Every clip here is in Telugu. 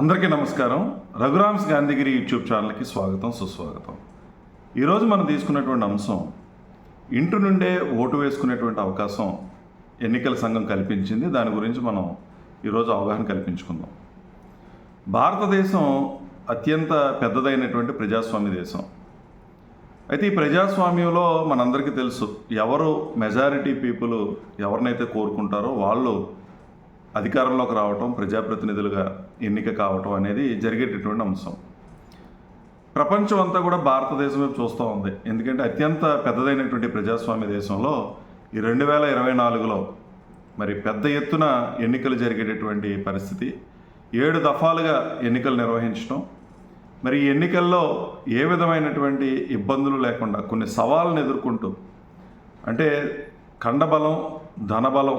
అందరికీ నమస్కారం. రఘురామ్స్ గాంధీగిరి యూట్యూబ్ ఛానల్కి స్వాగతం సుస్వాగతం. ఈరోజు మనం తీసుకున్నటువంటి అంశం ఇంటి నుండే ఓటు వేసుకునేటువంటి అవకాశం ఎన్నికల సంఘం కల్పించింది. దాని గురించి మనం ఈరోజు అవగాహన కల్పించుకుందాం. భారతదేశం అత్యంత పెద్దదైనటువంటి ప్రజాస్వామ్య దేశం. అయితే ఈ ప్రజాస్వామ్యంలో మనందరికీ తెలుసు ఎవరు మెజారిటీ పీపుల్ ఎవరినైతే కోరుకుంటారో వాళ్ళు అధికారంలోకి రావటం ప్రజాప్రతినిధులుగా ఎన్నిక కావటం అనేది జరిగేటటువంటి అంశం. ప్రపంచం అంతా కూడా భారతదేశం వైపు చూస్తూ ఉంది. ఎందుకంటే అత్యంత పెద్దదైనటువంటి ప్రజాస్వామ్య దేశంలో ఈ రెండు వేల ఇరవై నాలుగులో మరి పెద్ద ఎత్తున ఎన్నికలు జరిగేటటువంటి పరిస్థితి. ఏడు దఫాలుగా ఎన్నికలు నిర్వహించడం మరి ఈ ఎన్నికల్లో ఏ విధమైనటువంటి ఇబ్బందులు లేకుండా కొన్ని సవాళ్ళను ఎదుర్కొంటూ అంటే కండబలం ధనబలం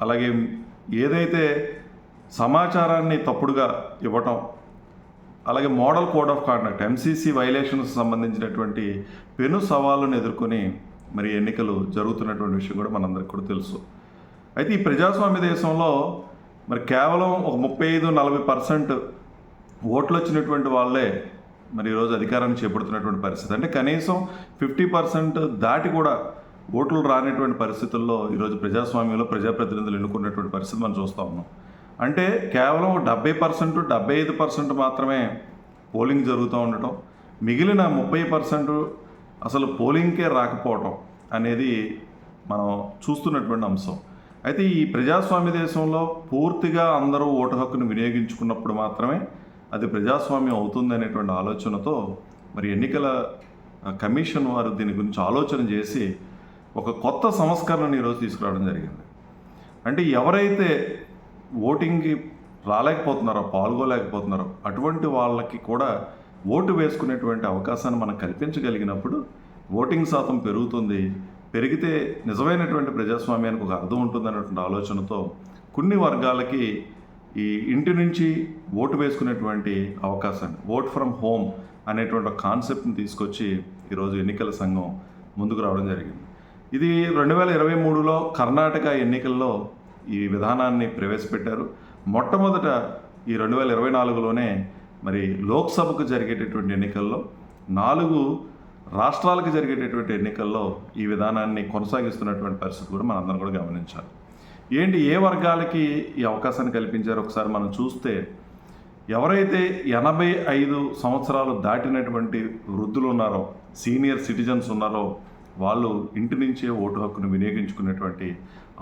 అలాగే ఏదైతే సమాచారాన్ని తప్పుడుగా ఇవ్వటం అలాగే model code of conduct MCC violations సంబంధించినటువంటి పెను సవాళ్ళను ఎదుర్కొని మరి ఎన్నికలు జరుగుతున్నటువంటి విషయం కూడా మనందరికి కూడా తెలుసు. అయితే ఈ ప్రజాస్వామ్య దేశంలో మరి కేవలం ఒక ముప్పై ఐదు నలభై పర్సెంట్ ఓట్లు వచ్చినటువంటి వాళ్ళే మరి ఈరోజు అధికారాన్ని చేపడుతున్నటువంటి పరిస్థితి. అంటే కనీసం ఫిఫ్టీ పర్సెంట్ దాటి కూడా ఓట్లు రానటువంటి పరిస్థితుల్లో ఈరోజు ప్రజాస్వామ్యంలో ప్రజాప్రతినిధులు ఎన్నుకున్నటువంటి పరిస్థితి మనం చూస్తూ ఉన్నాం. అంటే కేవలం డెబ్బై పర్సెంట్ డెబ్బై ఐదు పర్సెంట్ మాత్రమే పోలింగ్ జరుగుతూ ఉండటం. మిగిలిన ముప్పై పర్సెంట్ అసలు పోలింగ్కే రాకపోవటం అనేది మనం చూస్తున్నటువంటి అంశం. అయితే ఈ ప్రజాస్వామ్య దేశంలో పూర్తిగా అందరూ ఓటు హక్కును వినియోగించుకున్నప్పుడు మాత్రమే అది ప్రజాస్వామ్యం అవుతుంది అనేటువంటి ఆలోచనతో మరి ఎన్నికల కమిషన్ వారు దీని గురించి ఆలోచన చేసి ఒక కొత్త సంస్కరణను ఈరోజు తీసుకురావడం జరిగింది. అంటే ఎవరైతే ఓటింగ్కి రాలేకపోతున్నారో పాల్గొలేకపోతున్నారో అటువంటి వాళ్ళకి కూడా ఓటు వేసుకునేటువంటి అవకాశాన్ని మనం కల్పించగలిగినప్పుడు ఓటింగ్ శాతం పెరుగుతుంది. పెరిగితే నిజమైనటువంటి ప్రజాస్వామ్యానికి ఒక అర్థం ఉంటుందనేటువంటి ఆలోచనతో కొన్ని వర్గాలకి ఈ ఇంటి నుంచి ఓటు వేసుకునేటువంటి అవకాశాన్ని ఓట్ ఫ్రమ్ హోమ్ అనేటువంటి కాన్సెప్ట్ని తీసుకొచ్చి ఈరోజు ఎన్నికల సంఘం ముందుకు రావడం జరిగింది. ఇది రెండు వేల ఇరవై మూడులో కర్ణాటక ఎన్నికల్లో ఈ విధానాన్ని ప్రవేశపెట్టారు. మొట్టమొదట ఈ రెండు వేల ఇరవై నాలుగులోనే మరి లోక్సభకు జరిగేటటువంటి ఎన్నికల్లో నాలుగు రాష్ట్రాలకు జరిగేటటువంటి ఎన్నికల్లో ఈ విధానాన్ని కొనసాగిస్తున్నటువంటి పరిస్థితి కూడా మనందరం కూడా గమనించాలి. ఏంటి ఏ వర్గాలకి ఈ అవకాశాన్ని కల్పించారో? ఒకసారి మనం చూస్తే ఎవరైతే ఎనభై ఐదు సంవత్సరాలు దాటినటువంటి వృద్ధులు ఉన్నారో సీనియర్ సిటిజన్స్ ఉన్నారో వాళ్ళు ఇంటి నుంచే ఓటు హక్కును వినియోగించుకునేటువంటి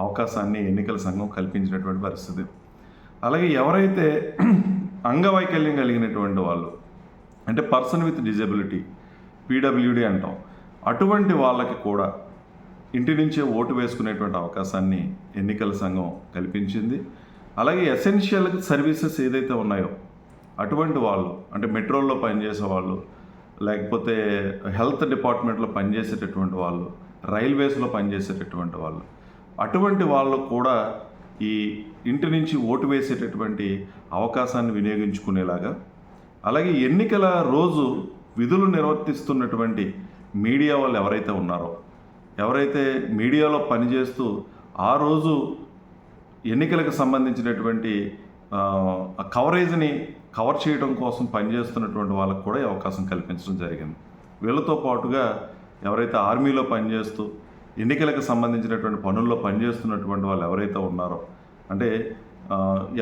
అవకాశాన్ని ఎన్నికల సంఘం కల్పించినటువంటి పరిస్థితి. అలాగే ఎవరైతే అంగవైకల్యం కలిగినటువంటి వాళ్ళు అంటే పర్సన్ విత్ డిజబిలిటీ పీడబ్ల్యూడి అంటాం అటువంటి వాళ్ళకి కూడా ఇంటి నుంచే ఓటు వేసుకునేటువంటి అవకాశాన్ని ఎన్నికల సంఘం కల్పించింది. అలాగే ఎసెన్షియల్ సర్వీసెస్ ఏదైతే ఉన్నాయో అటువంటి వాళ్ళు అంటే మెట్రోల్లో పనిచేసే వాళ్ళు లేకపోతే హెల్త్ డిపార్ట్మెంట్లో పనిచేసేటటువంటి వాళ్ళు రైల్వేస్లో పనిచేసేటటువంటి వాళ్ళు అటువంటి వాళ్ళు కూడా ఈ ఇంటి నుంచి ఓటు వేసేటటువంటి అవకాశాన్ని వినియోగించుకునేలాగా అలాగే ఎన్నికల రోజు విధులు నిర్వర్తిస్తున్నటువంటి మీడియా వాళ్ళు ఎవరైతే ఉన్నారో ఎవరైతే మీడియాలో పనిచేస్తూ ఆ రోజు ఎన్నికలకు సంబంధించినటువంటి కవరేజ్ని కవర్ చేయడం కోసం పనిచేస్తున్నటువంటి వాళ్ళకు కూడా ఈ అవకాశం కల్పించడం జరిగింది. వీళ్ళతో పాటుగా ఎవరైతే ఆర్మీలో పనిచేస్తూ ఎన్నికలకు సంబంధించినటువంటి పనుల్లో పనిచేస్తున్నటువంటి వాళ్ళు ఎవరైతే ఉన్నారో అంటే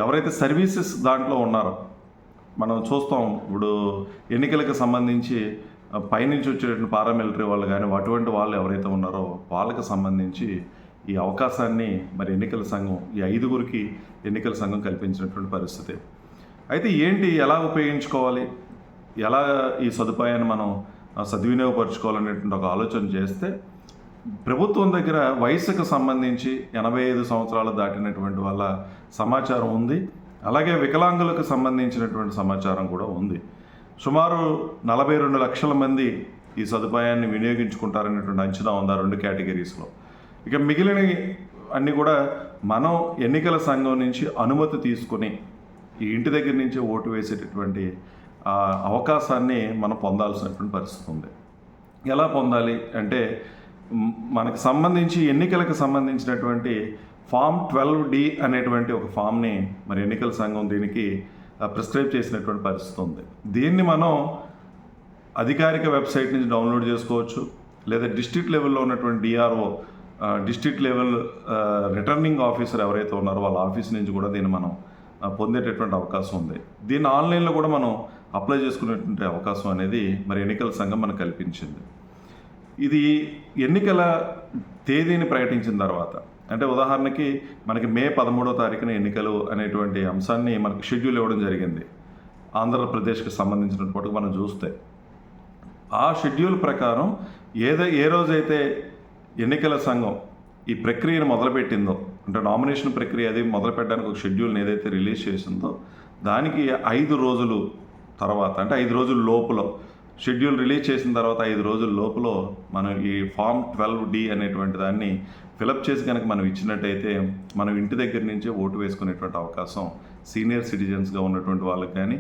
ఎవరైతే సర్వీసెస్ దాంట్లో ఉన్నారో మనం చూస్తాం ఇప్పుడు ఎన్నికలకు సంబంధించి పైనుంచి వచ్చేటువంటి పారామిలిటరీ వాళ్ళు కానీ అటువంటి వాళ్ళు ఎవరైతే ఉన్నారో వాళ్ళకి సంబంధించి ఈ అవకాశాన్ని మరి ఎన్నికల సంఘం ఈ ఐదుగురికి ఎన్నికల సంఘం కల్పించినటువంటి పరిస్థితి. అయితే ఏంటి ఎలా ఉపయోగించుకోవాలి? ఎలా ఈ సదుపాయాన్ని మనం సద్వినియోగపరచుకోవాలనేటువంటి ఒక ఆలోచన చేస్తే ప్రభుత్వం దగ్గర వయసుకు సంబంధించి ఎనభై ఐదు సంవత్సరాలు దాటినటువంటి వాళ్ళ సమాచారం ఉంది. అలాగే వికలాంగులకు సంబంధించినటువంటి సమాచారం కూడా ఉంది. సుమారు నలభై రెండు లక్షల మంది ఈ సదుపాయాన్ని వినియోగించుకుంటారనేటువంటి అంచనా ఉంది ఆ రెండు కేటగిరీస్లో. ఇక మిగిలిన అన్నీ కూడా మనం ఎన్నికల సంఘం నుంచి అనుమతి తీసుకొని ఈ ఇంటి దగ్గర నుంచి ఓటు వేసేటటువంటి ఆ, అవకాశాన్ని మనం పొందాల్సినటువంటి పరిస్థితి ఉంది. ఎలా పొందాలి అంటే మనకు సంబంధించి ఎన్నికలకు సంబంధించినటువంటి ఫామ్ ట్వెల్వ్ డి అనేటువంటి ఒక ఫామ్ని మరి ఎన్నికల సంఘం దీనికి ప్రిస్క్రైబ్ చేసినటువంటి పరిస్థితి ఉంది. దీన్ని మనం అధికారిక వెబ్సైట్ నుంచి డౌన్లోడ్ చేసుకోవచ్చు. లేదా డిస్ట్రిక్ట్ లెవెల్లో ఉన్నటువంటి DRO district level returning officer ఎవరైతే ఉన్నారో వాళ్ళ ఆఫీస్ నుంచి కూడా దీన్ని మనం పొందేటటువంటి అవకాశం ఉంది. దీన్ని ఆన్లైన్లో కూడా మనం అప్లై చేసుకునేటువంటి అవకాశం అనేది మరి ఎన్నికల సంఘం మనకు కల్పించింది. ఇది ఎన్నికల తేదీని ప్రకటించిన తర్వాత అంటే ఉదాహరణకి మనకి మే పదమూడో తారీఖున ఎన్నికలు అనేటువంటి అంశాన్ని మనకి షెడ్యూల్ ఇవ్వడం జరిగింది. ఆంధ్రప్రదేశ్కి సంబంధించినటువంటి మనం చూస్తే ఆ షెడ్యూల్ ప్రకారం ఏదో ఏ రోజైతే ఎన్నికల సంఘం ఈ ప్రక్రియను మొదలుపెట్టిందో అంటే నామినేషన్ ప్రక్రియ అది మొదలుపెట్టడానికి ఒక షెడ్యూల్ని ఏదైతే రిలీజ్ చేసిందో దానికి ఐదు రోజులు తర్వాత అంటే ఐదు రోజుల లోపల షెడ్యూల్ రిలీజ్ చేసిన తర్వాత ఐదు రోజుల లోపల మనం ఈ ఫామ్ ట్వెల్వ్ డి అనేటువంటి దాన్ని ఫిలప్ చేసి కనుక మనం ఇచ్చినట్టయితే మనం ఇంటి దగ్గర నుంచే ఓటు వేసుకునేటువంటి అవకాశం సీనియర్ సిటిజన్స్గా ఉన్నటువంటి వాళ్ళకి కానీ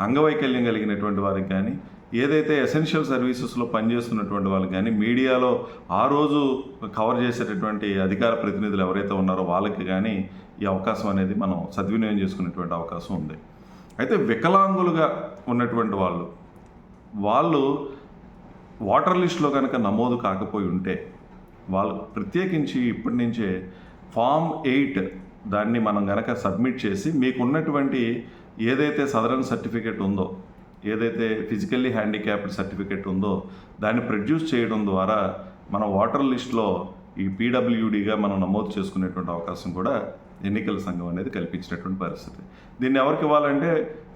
అంగవైకల్యం కలిగినటువంటి వారికి కానీ ఏదైతే ఎసెన్షియల్ సర్వీసెస్లో పనిచేస్తున్నటువంటి వాళ్ళు కానీ మీడియాలో ఆ రోజు కవర్ చేసేటటువంటి అధికార ప్రతినిధులు ఎవరైతే ఉన్నారో వాళ్ళకి కానీ ఈ అవకాశం అనేది మనం సద్వినియోగం చేసుకునేటువంటి అవకాశం ఉంది. అయితే వికలాంగులుగా ఉన్నటువంటి వాళ్ళు వాళ్ళు వాటర్ లిస్ట్లో కనుక నమోదు కాకపోయి ఉంటే వాళ్ళు ప్రత్యేకించి ఇప్పటి నుంచే ఫామ్ ఎయిట్ దాన్ని మనం కనుక సబ్మిట్ చేసి మీకు ఉన్నటువంటి ఏదైతే సదరన్ సర్టిఫికేట్ ఉందో ఏదైతే ఫిజికల్లీ హ్యాండిక్యాప్డ్ సర్టిఫికేట్ ఉందో దాన్ని ప్రొడ్యూస్ చేయడం ద్వారా మన వాటర్ లిస్ట్లో ఈ పీడబ్ల్యూడిగా మనం నమోదు చేసుకునేటువంటి అవకాశం కూడా ఎన్నికల సంఘం అనేది కల్పించినటువంటి పరిస్థితి. దీన్ని ఎవరికి ఇవ్వాలంటే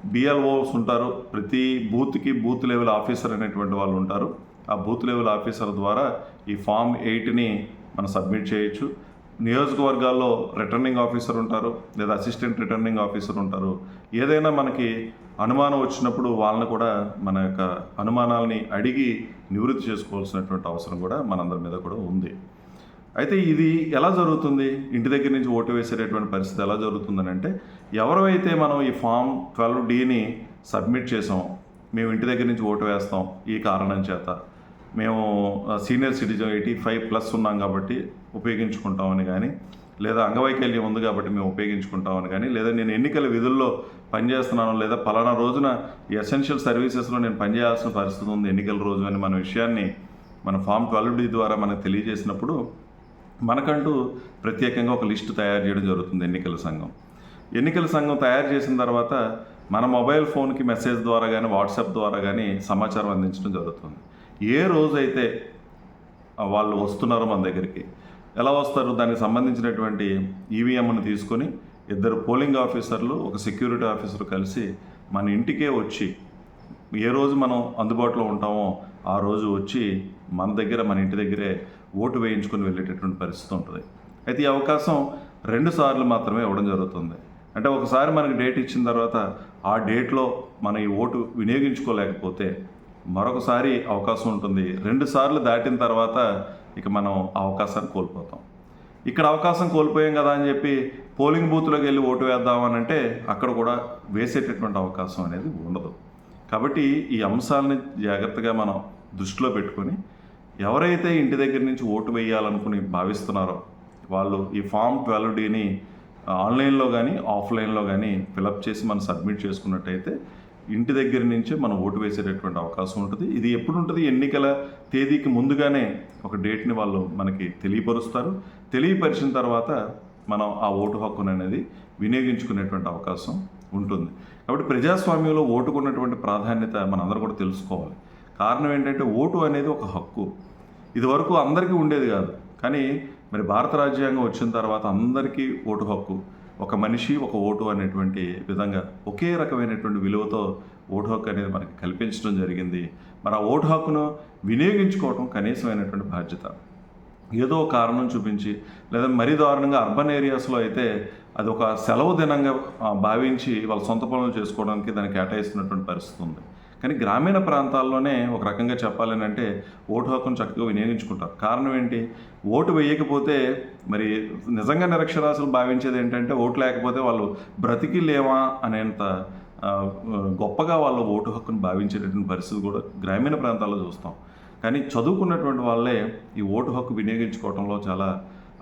బిఎల్ఓస్ ఉంటారు. ప్రతి బూత్కి బూత్ లెవెల్ ఆఫీసర్ అనేటువంటి వాళ్ళు ఉంటారు. ఆ బూత్ లెవెల్ ఆఫీసర్ ద్వారా ఈ ఫామ్ ఎయిట్ని మనం సబ్మిట్ చేయొచ్చు. నియోజకవర్గాల్లో రిటర్నింగ్ ఆఫీసర్ ఉంటారు లేదా అసిస్టెంట్ రిటర్నింగ్ ఆఫీసర్ ఉంటారు. ఏదైనా మనకి అనుమానం వచ్చినప్పుడు వాళ్ళని కూడా మన యొక్క అనుమానాలని అడిగి నివృత్తి చేసుకోవాల్సినటువంటి అవసరం కూడా మనందరి మీద కూడా ఉంది. అయితే ఇది ఎలా జరుగుతుంది? ఇంటి దగ్గర నుంచి ఓటు వేసేటటువంటి పరిస్థితి ఎలా జరుగుతుందని అంటే ఎవరైతే మనం ఈ ఫామ్ ట్వెల్వ్ డీని సబ్మిట్ చేసాం మేము ఇంటి దగ్గర నుంచి ఓటు వేస్తాం ఈ కారణం చేత మేము senior citizen eighty five plus ఉన్నాం కాబట్టి ఉపయోగించుకుంటామని కానీ లేదా అంగవైకల్యం ఉంది కాబట్టి మేము ఉపయోగించుకుంటామని కానీ లేదా నేను ఎన్నికల విధుల్లో పనిచేస్తున్నాను లేదా పలానా రోజున ఈ ఎసెన్షియల్ సర్వీసెస్లో నేను పనిచేయాల్సిన పరిస్థితి ఉంది ఎన్నికల రోజు అని మన విషయాన్ని మన ఫామ్ ట్వెల్వ్ డి ద్వారా మనకు తెలియజేసినప్పుడు మనకంటూ ప్రత్యేకంగా ఒక లిస్టు తయారు చేయడం జరుగుతుంది ఎన్నికల సంఘం. ఎన్నికల సంఘం తయారు చేసిన తర్వాత మన మొబైల్ ఫోన్కి మెసేజ్ ద్వారా కానీ వాట్సాప్ ద్వారా కానీ సమాచారం అందించడం జరుగుతుంది. ఏ రోజైతే వాళ్ళు వస్తున్నారో మన దగ్గరికి ఎలా వస్తారు? దానికి సంబంధించినటువంటి ఈవీఎంను తీసుకొని ఇద్దరు పోలింగ్ ఆఫీసర్లు ఒక సెక్యూరిటీ ఆఫీసర్ కలిసి మన ఇంటికే వచ్చి ఏ రోజు మనం అందుబాటులో ఉంటామో ఆ రోజు వచ్చి మన దగ్గర మన ఇంటి దగ్గరే ఓటు వేయించుకొని వెళ్ళేటటువంటి పరిస్థితి ఉంటుంది. అయితే ఈ అవకాశం రెండు సార్లు మాత్రమే ఇవ్వడం జరుగుతుంది. అంటే ఒకసారి మనకి డేట్ ఇచ్చిన తర్వాత ఆ డేట్లో మన ఈ ఓటు వినియోగించుకోలేకపోతే మరొకసారి అవకాశం ఉంటుంది. రెండు సార్లు దాటిన తర్వాత ఇక మనం అవకాశాన్ని కోల్పోతాం. ఇక్కడ అవకాశం కోల్పోయాం కదా అని చెప్పి పోలింగ్ బూత్లోకి వెళ్ళి ఓటు వేద్దామని అంటే అక్కడ కూడా వేసేటటువంటి అవకాశం అనేది ఉండదు. కాబట్టి ఈ అంశాలని జాగ్రత్తగా మనం దృష్టిలో పెట్టుకొని ఎవరైతే ఇంటి దగ్గర నుంచి ఓటు వేయాలనుకుని భావిస్తున్నారో వాళ్ళు ఈ ఫామ్ ట్వెల్వ్ డీని ఆన్లైన్లో కానీ ఆఫ్లైన్లో కానీ ఫిలప్ చేసి మనం సబ్మిట్ చేసుకున్నట్టయితే ఇంటి దగ్గర నుంచే మనం ఓటు వేసేటటువంటి అవకాశం ఉంటుంది. ఇది ఎప్పుడు ఉంటుంది ఎన్నికల తేదీకి ముందుగానే ఒక డేట్ని వాళ్ళు మనకి తెలియపరుస్తారు. తెలియపరిచిన తర్వాత మనం ఆ ఓటు హక్కును అనేది వినియోగించుకునేటువంటి అవకాశం ఉంటుంది. కాబట్టి ప్రజాస్వామ్యంలో ఓటుకున్నటువంటి ప్రాధాన్యత మనందరం కూడా తెలుసుకోవాలి. కారణం ఏంటంటే ఓటు అనేది ఒక హక్కు. ఇదివరకు అందరికీ ఉండేది కాదు. కానీ మరి భారత రాజ్యాంగం వచ్చిన తర్వాత అందరికీ ఓటు హక్కు. ఒక మనిషి ఒక ఓటు అనేటువంటి విధంగా ఒకే రకమైనటువంటి విలువతో ఓటు హక్కు అనేది మనకి కల్పించడం జరిగింది. మరి ఆ ఓటు హక్కును వినియోగించుకోవటం కనీసమైనటువంటి బాధ్యత. ఏదో ఒక కారణం చూపించి లేదా మరీ దారుణంగా అర్బన్ ఏరియాస్లో అయితే అది ఒక సెలవు దినంగా భావించి వాళ్ళ సొంత పనులు చేసుకోవడానికి దాన్ని కేటాయిస్తున్నటువంటి పరిస్థితి ఉంది. కానీ గ్రామీణ ప్రాంతాల్లోనే ఒక రకంగా చెప్పాలని అంటే ఓటు హక్కును చక్కగా వినియోగించుకుంటారు. కారణం ఏంటి? ఓటు వేయకపోతే మరి నిజంగా నిరక్షరాస్యులు భావించేది ఏంటంటే ఓటు లేకపోతే వాళ్ళు బ్రతికి లేవా అనేంత గొప్పగా వాళ్ళు ఓటు హక్కును భావించేటటువంటి పరిస్థితి కూడా గ్రామీణ ప్రాంతాల్లో చూస్తాం. కానీ చదువుకున్నటువంటి వాళ్ళే ఈ ఓటు హక్కు వినియోగించుకోవడంలో చాలా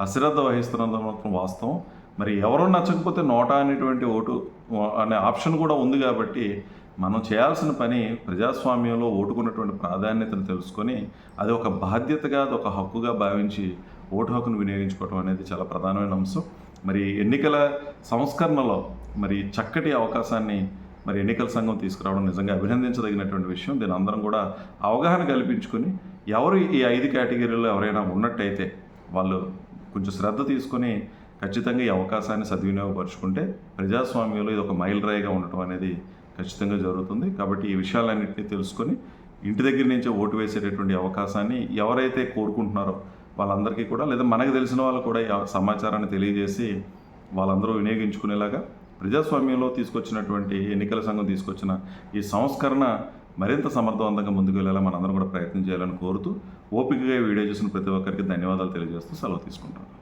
అశ్రద్ధ వహిస్తున్నందుకు మాత్రం వాస్తవం. మరి ఎవరో నచ్చకపోతే నోటా అనేటువంటి ఓటు అనే ఆప్షన్ కూడా ఉంది కాబట్టి మనం చేయాల్సిన పని ప్రజాస్వామ్యంలో ఓటుకున్నటువంటి ప్రాధాన్యతను తెలుసుకొని అది ఒక బాధ్యతగా అది ఒక హక్కుగా భావించి ఓటు హక్కును వినియోగించుకోవడం అనేది చాలా ప్రధానమైన అంశం. మరి ఎన్నికల సంస్కరణలో మరి చక్కటి అవకాశాన్ని మరి ఎన్నికల సంఘం తీసుకురావడం నిజంగా అభినందించదగినటువంటి విషయం. దీని అందరం కూడా అవగాహన కల్పించుకొని ఎవరు ఈ ఐదు కేటగిరీలో ఎవరైనా ఉన్నట్టయితే వాళ్ళు కొంచెం శ్రద్ధ తీసుకొని ఖచ్చితంగా ఈ అవకాశాన్ని సద్వినియోగపరుచుకుంటే ప్రజాస్వామ్యంలో ఇది ఒక మైలురాయిగా ఉండటం అనేది ఖచ్చితంగా జరుగుతుంది. కాబట్టి ఈ విషయాలన్నింటినీ తెలుసుకొని ఇంటి దగ్గర నుంచే ఓటు వేసేటటువంటి అవకాశాన్ని ఎవరైతే కోరుకుంటున్నారో వాళ్ళందరికీ కూడా లేదా మనకు తెలిసిన వాళ్ళు కూడా సమాచారాన్ని తెలియజేసి వాళ్ళందరూ వినియోగించుకునేలాగా ప్రజాస్వామ్యంలో తీసుకొచ్చినటువంటి ఎన్నికల సంఘం తీసుకొచ్చిన ఈ సంస్కరణ మరింత సమర్థవంతంగా ముందుకు వెళ్ళేలా మనందరం కూడా ప్రయత్నం చేయాలని కోరుతూ ఓపికగా ఈ వీడియో చూసిన ప్రతి ఒక్కరికి ధన్యవాదాలు తెలియజేస్తూ సెలవు తీసుకుంటాను.